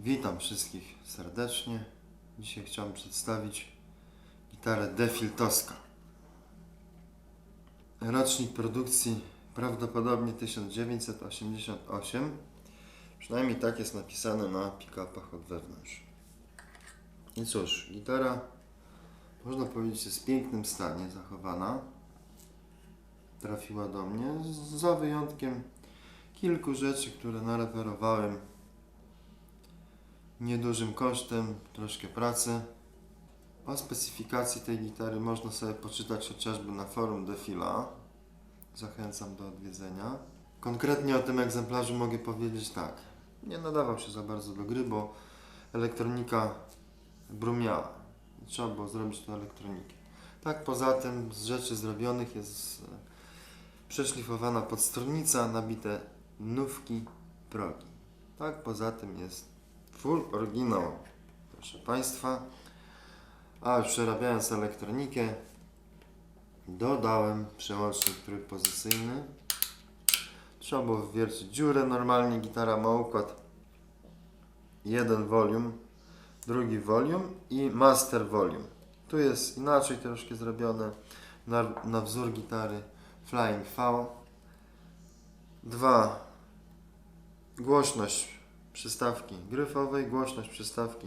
Witam wszystkich serdecznie. Dzisiaj chciałem przedstawić gitarę Defil Tosca. Rocznik produkcji prawdopodobnie 1988. Przynajmniej tak jest napisane na pick-upach od wewnątrz. I cóż, gitara można powiedzieć jest w pięknym stanie zachowana. Trafiła do mnie za wyjątkiem kilku rzeczy, które nareperowałem niedużym kosztem, troszkę pracy. O specyfikacji tej gitary można sobie poczytać chociażby na forum Defila. Zachęcam do odwiedzenia. Konkretnie o tym egzemplarzu mogę powiedzieć tak. Nie nadawał się za bardzo do gry, bo elektronika brumiała. Trzeba było zrobić tu elektronikę. Tak poza tym z rzeczy zrobionych jest e, przeszlifowana podstronnica, nabite nówki, progi. Tak poza tym jest full oryginał, proszę Państwa. A przerabiając elektronikę, dodałem przełącznik trójpozycyjny. Trzeba było wywiercić dziurę. Normalnie gitara ma układ jeden volume, drugi volume i master volume. Tu jest inaczej troszkę zrobione na, na wzór gitary Flying V. Dwa głośność przystawki gryfowej, głośność przystawki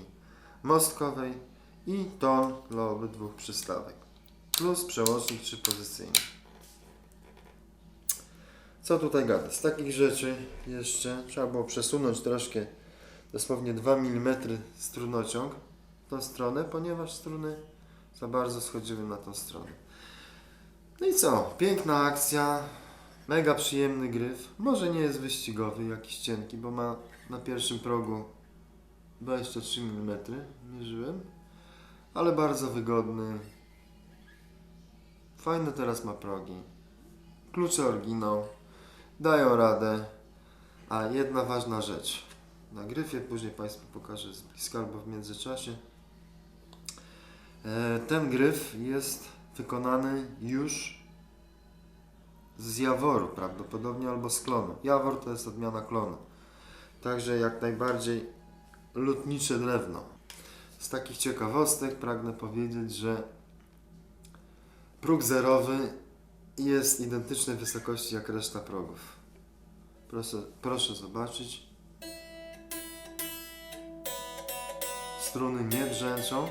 mostkowej i ton dla obydwu przystawek. Plus przełącznik trzypozycyjny. Co tutaj gadać? Z takich rzeczy jeszcze trzeba było przesunąć troszkę, dosłownie 2 mm strunociąg w tą stronę, ponieważ struny za bardzo schodziły na tą stronę. No i co? Piękna akcja, mega przyjemny gryf. Może nie jest wyścigowy, jakiś cienki, bo ma na pierwszym progu 23 mm, mierzyłem, ale bardzo wygodny. Fajne teraz ma progi. Klucze oryginał, dają radę. A jedna ważna rzecz. Na gryfie później Państwu pokażę z bliska albo w międzyczasie. E, Ten gryf jest wykonany już z jaworu prawdopodobnie albo z klonu. Jawor to jest odmiana klonu. Także jak najbardziej lutnicze drewno. Z takich ciekawostek pragnę powiedzieć, że próg zerowy jest identycznej wysokości jak reszta progów. Proszę, proszę zobaczyć. Struny nie brzęczą.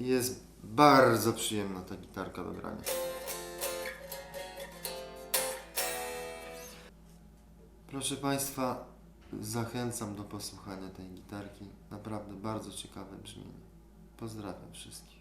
Jest bardzo przyjemna ta gitarka do grania. Proszę Państwa, zachęcam do posłuchania tej gitarki. Naprawdę bardzo ciekawe brzmienie. Pozdrawiam wszystkich.